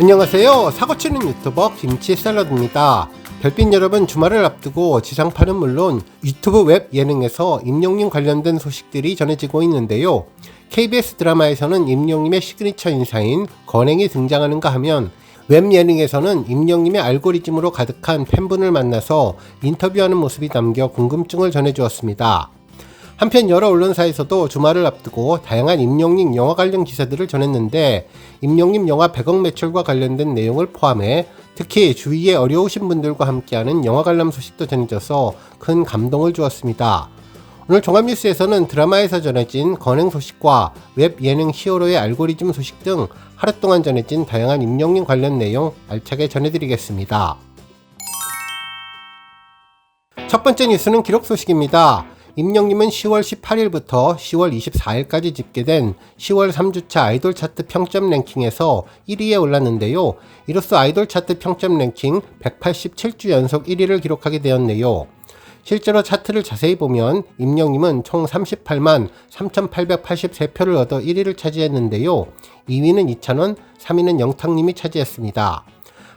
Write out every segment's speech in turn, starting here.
안녕하세요. 사고치는 유튜버 김치 샐러드입니다. 별빛 여러분 주말을 앞두고 지상파는 물론 유튜브 웹 예능에서 임영님 관련된 소식들이 전해지고 있는데요. KBS 드라마에서는 임영님의 시그니처 인사인 건행이 등장하는가 하면 웹 예능에서는 임영님의 알고리즘으로 가득한 팬분을 만나서 인터뷰하는 모습이 담겨 궁금증을 전해주었습니다. 한편 여러 언론사에서도 주말을 앞두고 다양한 임영님 영화 관련 기사들을 전했는데 임영님 영화 100억 매출과 관련된 내용을 포함해 특히 주위에 어려우신 분들과 함께하는 영화 관람 소식도 전해져서 큰 감동을 주었습니다. 오늘 종합뉴스에서는 드라마에서 전해진 건행 소식과 웹 예능 히어로의 알고리즘 소식 등 하루 동안 전해진 다양한 임영님 관련 내용 알차게 전해드리겠습니다. 첫 번째 뉴스는 기록 소식입니다. 임영님은 10월 18일부터 10월 24일까지 집계된 10월 3주차 아이돌 차트 평점 랭킹에서 1위에 올랐는데요. 이로써 아이돌 차트 평점 랭킹 187주 연속 1위를 기록하게 되었네요. 실제로 차트를 자세히 보면 임영님은 총 38만 3,883표를 얻어 1위를 차지했는데요. 2위는 이찬원, 3위는 영탁님이 차지했습니다.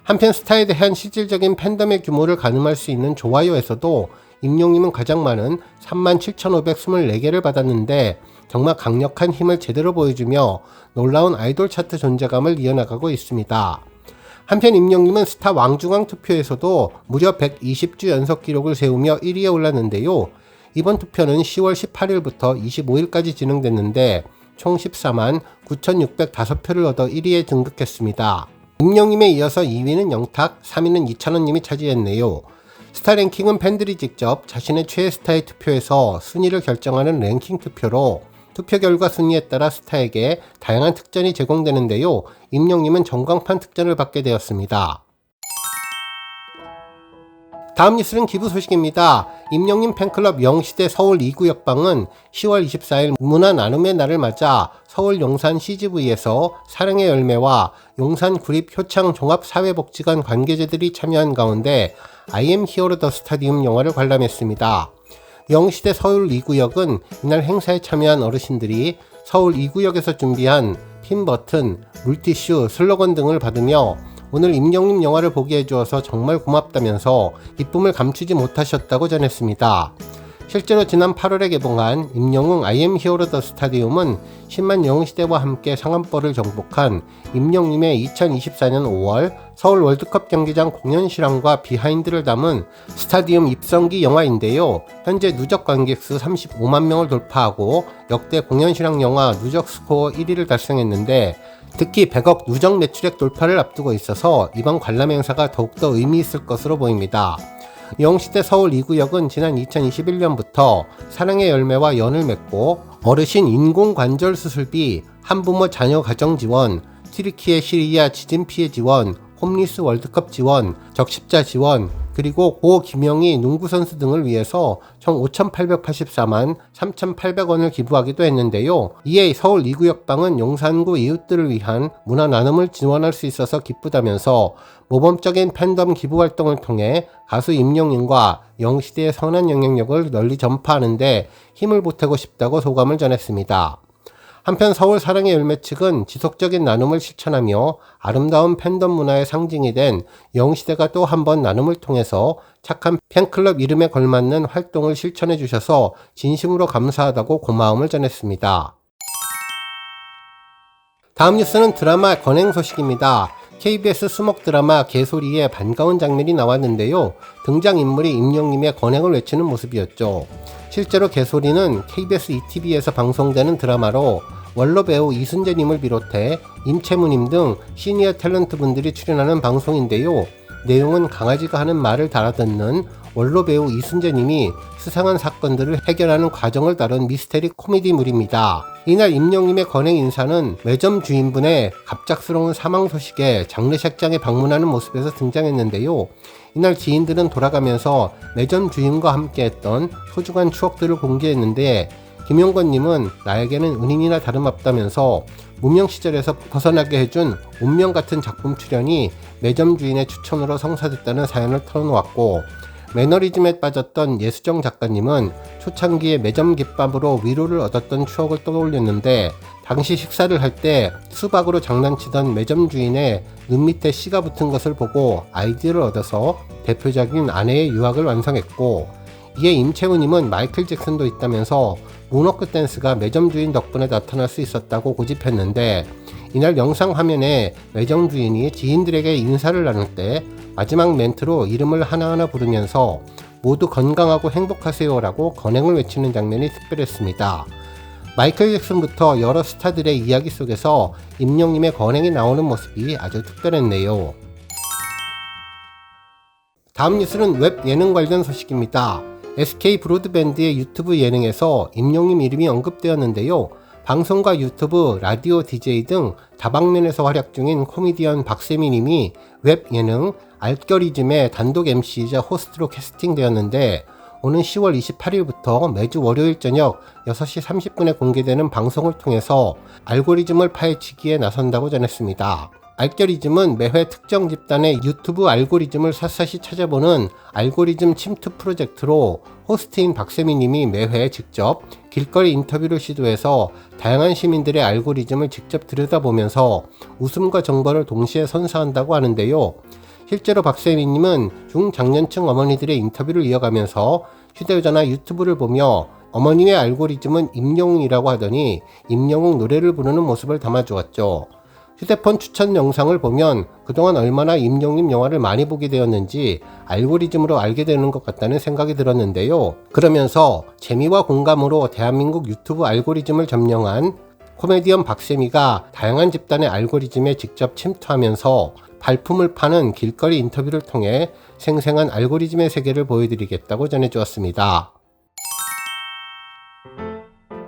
한편 스타에 대한 실질적인 팬덤의 규모를 가늠할 수 있는 좋아요에서도 임용님은 가장 많은 37,524개를 받았는데 정말 강력한 힘을 제대로 보여주며 놀라운 아이돌 차트 존재감을 이어나가고 있습니다. 한편 임영님은 스타 왕중왕 투표에서도 무려 120주 연속 기록을 세우며 1위에 올랐는데요. 이번 투표는 10월 18일부터 25일까지 진행됐는데 총 14만 9,605표를 얻어 1위에 등극했습니다. 임영님에 이어서 2위는 영탁, 3위는 이찬원님이 차지했네요. 스타 랭킹은 팬들이 직접 자신의 최애 스타의 투표에서 순위를 결정하는 랭킹 투표로 투표 결과 순위에 따라 스타에게 다양한 특전이 제공되는데요. 임영님은 전광판 특전을 받게 되었습니다. 다음 뉴스는 기부 소식입니다. 임영님 팬클럽 영시대 서울 2구 역방은 10월 24일 문화 나눔의 날을 맞아 서울 용산 CGV에서 사랑의 열매와 용산 구립 효창 종합 사회복지관 관계자들이 참여한 가운데 I am 히어로 더 스타디움 영화를 관람했습니다. 영시대 서울 2구역은 이날 행사에 참여한 어르신들이 서울 2구역에서 준비한 핀 버튼, 물티슈, 슬로건 등을 받으며 오늘 임영님 영화를 보게 해주어서 정말 고맙다면서 기쁨을 감추지 못하셨다고 전했습니다. 실제로 지난 8월에 개봉한 임영웅 아이엠 히어로 더 스타디움은 10만 영웅시대와 함께 상암벌을 정복한 임영님의 2024년 5월 서울 월드컵 경기장 공연 실황과 비하인드를 담은 스타디움 입성기 영화인데요. 현재 누적 관객 수 35만 명을 돌파하고 역대 공연 실황 영화 누적 스코어 1위를 달성했는데 특히 100억 누적 매출액 돌파를 앞두고 있어서 이번 관람 행사가 더욱더 의미 있을 것으로 보입니다. 영시대 서울 2구역은 지난 2021년부터 사랑의 열매와 연을 맺고 어르신 인공관절 수술비, 한부모 자녀 가정 지원, 튀르키예 시리아 지진 피해 지원, 홈리스 월드컵 지원, 적십자 지원, 그리고 고 김영희 농구 선수 등을 위해서 총 5,884만 3,800원을 기부하기도 했는데요. 이에 서울 2구역방은 용산구 이웃들을 위한 문화 나눔을 지원할 수 있어서 기쁘다면서 모범적인 팬덤 기부 활동을 통해 가수 임영웅과 영시대의 선한 영향력을 널리 전파하는데 힘을 보태고 싶다고 소감을 전했습니다. 한편 서울 사랑의 열매 측은 지속적인 나눔을 실천하며 아름다운 팬덤 문화의 상징이 된 영시대가 또 한 번 나눔을 통해서 착한 팬클럽 이름에 걸맞는 활동을 실천해 주셔서 진심으로 감사하다고 고마움을 전했습니다. 다음 뉴스는 드라마 건행 소식입니다. KBS 수목 드라마 개소리에 반가운 장면이 나왔는데요. 등장인물이 임영님의 건행을 외치는 모습이었죠. 실제로 개소리는 KBS ETV에서 방송되는 드라마로 원로 배우 이순재님을 비롯해 임채무님 등 시니어 탤런트 분들이 출연하는 방송인데요. 내용은 강아지가 하는 말을 달아듣는 원로 배우 이순재님이 수상한 사건들을 해결하는 과정을 다룬 미스테리 코미디물입니다. 이날 임영님의 건행 인사는 매점 주인분의 갑작스러운 사망 소식에 장례식장에 방문하는 모습에서 등장했는데요. 이날 지인들은 돌아가면서 매점 주인과 함께했던 소중한 추억들을 공개했는데 김용건님은 나에게는 은인이나 다름없다면서 무명 시절에서 벗어나게 해준 운명 같은 작품 출연이 매점 주인의 추천으로 성사됐다는 사연을 털어놓았고 매너리즘에 빠졌던 예수정 작가님은 초창기에 매점 김밥으로 위로를 얻었던 추억을 떠올렸는데 당시 식사를 할 때 수박으로 장난치던 매점 주인의 눈 밑에 씨가 붙은 것을 보고 아이디어를 얻어서 대표적인 아내의 유학을 완성했고 이에 임채우님은 마이클 잭슨도 있다면서 문워크 댄스가 매점 주인 덕분에 나타날 수 있었다고 고집했는데 이날 영상 화면에 매점 주인이 지인들에게 인사를 나눌 때 마지막 멘트로 이름을 하나하나 부르면서 모두 건강하고 행복하세요라고 건행을 외치는 장면이 특별했습니다. 마이클 잭슨부터 여러 스타들의 이야기 속에서 임영님의 건행이 나오는 모습이 아주 특별했네요. 다음 뉴스는 웹 예능 관련 소식입니다. SK 브로드밴드의 유튜브 예능에서 임영님 이름이 언급되었는데요. 방송과 유튜브, 라디오 DJ 등 다방면에서 활약 중인 코미디언 박세미 님이 웹 예능 알겨리즘의 단독 MC이자 호스트로 캐스팅되었는데 오는 10월 28일부터 매주 월요일 저녁 6시 30분에 공개되는 방송을 통해서 알고리즘을 파헤치기에 나선다고 전했습니다. 알고리즘은 매회 특정 집단의 유튜브 알고리즘을 샅샅이 찾아보는 알고리즘 침투 프로젝트로 호스트인 박세미 님이 매회 직접 길거리 인터뷰를 시도해서 다양한 시민들의 알고리즘을 직접 들여다보면서 웃음과 정보를 동시에 선사한다고 하는데요. 실제로 박세미 님은 중장년층 어머니들의 인터뷰를 이어가면서 휴대전화 유튜브를 보며 어머님의 알고리즘은 임영웅이라고 하더니 임영웅 노래를 부르는 모습을 담아주었죠. 휴대폰 추천 영상을 보면 그동안 얼마나 임영님 영화를 많이 보게 되었는지 알고리즘으로 알게 되는 것 같다는 생각이 들었는데요. 그러면서 재미와 공감으로 대한민국 유튜브 알고리즘을 점령한 코미디언 박세미가 다양한 집단의 알고리즘에 직접 침투하면서 발품을 파는 길거리 인터뷰를 통해 생생한 알고리즘의 세계를 보여드리겠다고 전해주었습니다.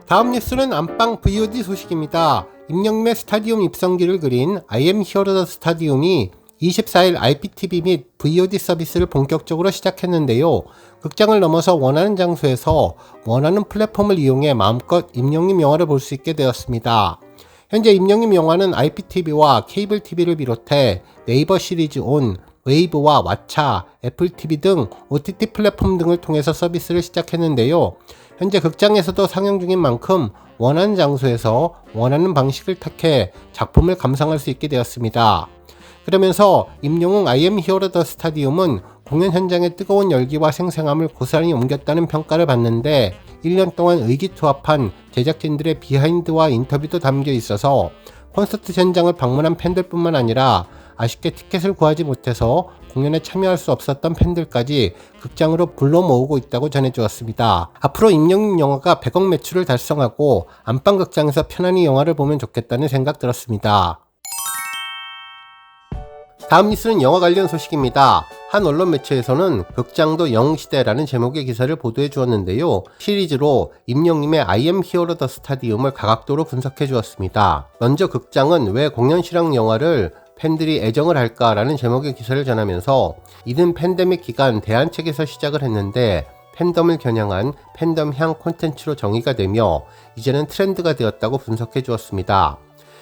다음 뉴스는 안방 VOD 소식입니다. 임영매 스타디움 입성기를 그린 I am Hero the 스타디움이 24일 IPTV 및 VOD 서비스를 본격적으로 시작했는데요. 극장을 넘어서 원하는 장소에서 원하는 플랫폼을 이용해 마음껏 임영님 영화를 볼 수 있게 되었습니다. 현재 임영님 영화는 IPTV와 케이블 TV를 비롯해 네이버 시리즈 온, 웨이브와 왓챠, 애플 TV 등 OTT 플랫폼 등을 통해서 서비스를 시작했는데요. 현재 극장에서도 상영 중인 만큼 원하는 장소에서 원하는 방식을 택해 작품을 감상할 수 있게 되었습니다. 그러면서 임영웅 IM 히어로 더 스타디움은 공연 현장의 뜨거운 열기와 생생함을 고스란히 옮겼다는 평가를 받는데 1년 동안 의기투합한 제작진들의 비하인드와 인터뷰도 담겨 있어서 콘서트 현장을 방문한 팬들뿐만 아니라 아쉽게 티켓을 구하지 못해서 공연에 참여할 수 없었던 팬들까지 극장으로 불러 모으고 있다고 전해주었습니다. 앞으로 임영웅 영화가 100억 매출을 달성하고 안방극장에서 편안히 영화를 보면 좋겠다는 생각 들었습니다. 다음 뉴스는 영화 관련 소식입니다. 한 언론 매체에서는 극장도 영시대라는 제목의 기사를 보도해 주었는데요. 시리즈로 임영님의 I the 스타디움을 가각도로 분석해 주었습니다. 먼저 극장은 왜 공연 실황 영화를 팬들이 애정을 할까라는 제목의 기사를 전하면서 이른 팬데믹 기간 대한책에서 시작을 했는데 팬덤을 겨냥한 팬덤향 콘텐츠로 정의가 되며 이제는 트렌드가 되었다고 분석해 주었습니다.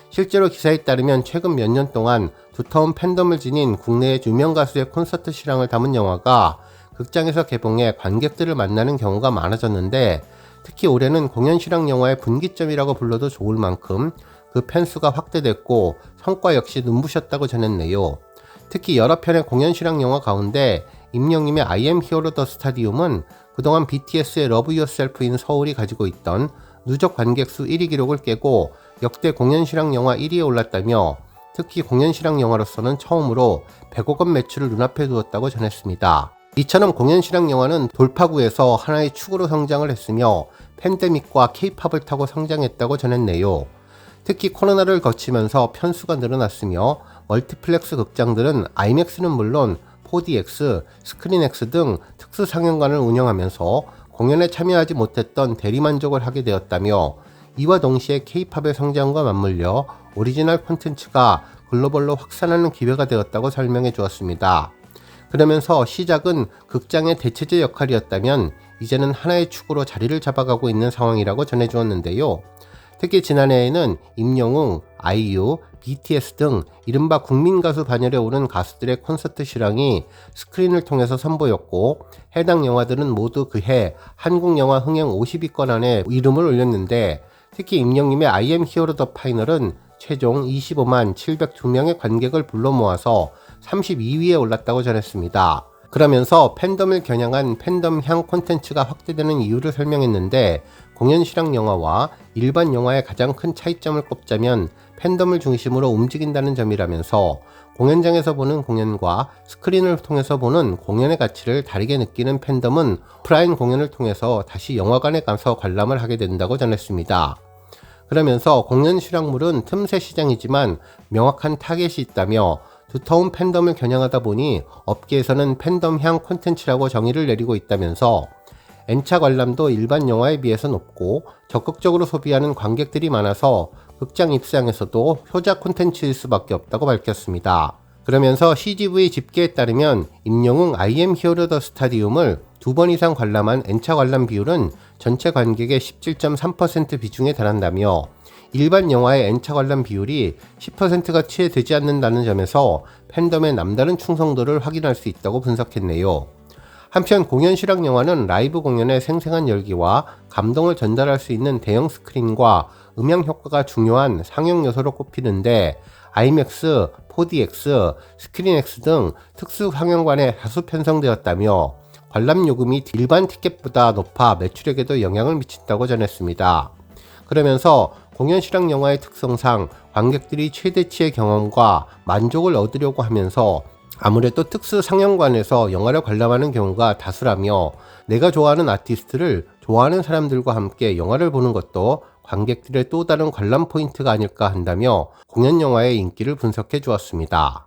실제로 기사에 따르면 최근 몇 년 동안 두터운 팬덤을 지닌 국내의 유명 가수의 콘서트 실황을 담은 영화가 극장에서 개봉해 관객들을 만나는 경우가 많아졌는데 특히 올해는 공연 실황 영화의 분기점이라고 불러도 좋을 만큼 그 팬수가 확대됐고 성과 역시 눈부셨다고 전했네요. 특히 여러 편의 공연 실황 영화 가운데 임영님의 I am Hero the 스타디움은 그동안 BTS의 Love Yourself인 서울이 가지고 있던 누적 관객 수 1위 기록을 깨고 역대 공연 실황 영화 1위에 올랐다며 특히 공연 실황 영화로서는 처음으로 100억 원 매출을 눈앞에 두었다고 전했습니다. 이처럼 공연 실황 영화는 돌파구에서 하나의 축으로 성장을 했으며 팬데믹과 케이팝을 타고 성장했다고 전했네요. 특히 코로나를 거치면서 편수가 늘어났으며 멀티플렉스 극장들은 IMAX는 물론 4DX, 스크린X 등 특수 상영관을 운영하면서 공연에 참여하지 못했던 대리만족을 하게 되었다며 이와 동시에 K-팝의 성장과 맞물려 오리지널 콘텐츠가 글로벌로 확산하는 기회가 되었다고 설명해 주었습니다. 그러면서 시작은 극장의 대체제 역할이었다면 이제는 하나의 축으로 자리를 잡아가고 있는 상황이라고 전해 주었는데요. 특히 지난해에는 임영웅, 아이유, BTS 등 이른바 국민 가수 반열에 오른 가수들의 콘서트 실황이 스크린을 통해서 선보였고 해당 영화들은 모두 그해 한국 영화 흥행 50위권 안에 이름을 올렸는데 특히 임영님의 I am hero the final은 최종 25만 702명의 관객을 불러 모아서 32위에 올랐다고 전했습니다. 그러면서 팬덤을 겨냥한 팬덤향 콘텐츠가 확대되는 이유를 설명했는데 공연 실황 영화와 일반 영화의 가장 큰 차이점을 꼽자면 팬덤을 중심으로 움직인다는 점이라면서 공연장에서 보는 공연과 스크린을 통해서 보는 공연의 가치를 다르게 느끼는 팬덤은 오프라인 공연을 통해서 다시 영화관에 가서 관람을 하게 된다고 전했습니다. 그러면서 공연 실황물은 틈새 시장이지만 명확한 타겟이 있다며 두터운 팬덤을 겨냥하다 보니 업계에서는 팬덤향 콘텐츠라고 정의를 내리고 있다면서 N차 관람도 일반 영화에 비해서 높고 적극적으로 소비하는 관객들이 많아서 극장 입장에서도 효자 콘텐츠일 수밖에 없다고 밝혔습니다. 그러면서 CGV 집계에 따르면 임영웅 IM 히어로 더 스타디움을 두 번 이상 관람한 N차 관람 비율은 전체 관객의 17.3% 비중에 달한다며 일반 영화의 N차 관람 비율이 10%가 채 되지 않는다는 점에서 팬덤의 남다른 충성도를 확인할 수 있다고 분석했네요. 한편 공연 실황 영화는 라이브 공연의 생생한 열기와 감동을 전달할 수 있는 대형 스크린과 음향 효과가 중요한 상영 요소로 꼽히는데 IMAX, 4DX, 스크린X 등 특수 상영관에 다수 편성되었다며 관람 요금이 일반 티켓보다 높아 매출액에도 영향을 미친다고 전했습니다. 그러면서 공연 실황 영화의 특성상 관객들이 최대치의 경험과 만족을 얻으려고 하면서 아무래도 특수 상영관에서 영화를 관람하는 경우가 다수라며 내가 좋아하는 아티스트를 좋아하는 사람들과 함께 영화를 보는 것도 관객들의 또 다른 관람 포인트가 아닐까 한다며 공연 영화의 인기를 분석해 주었습니다.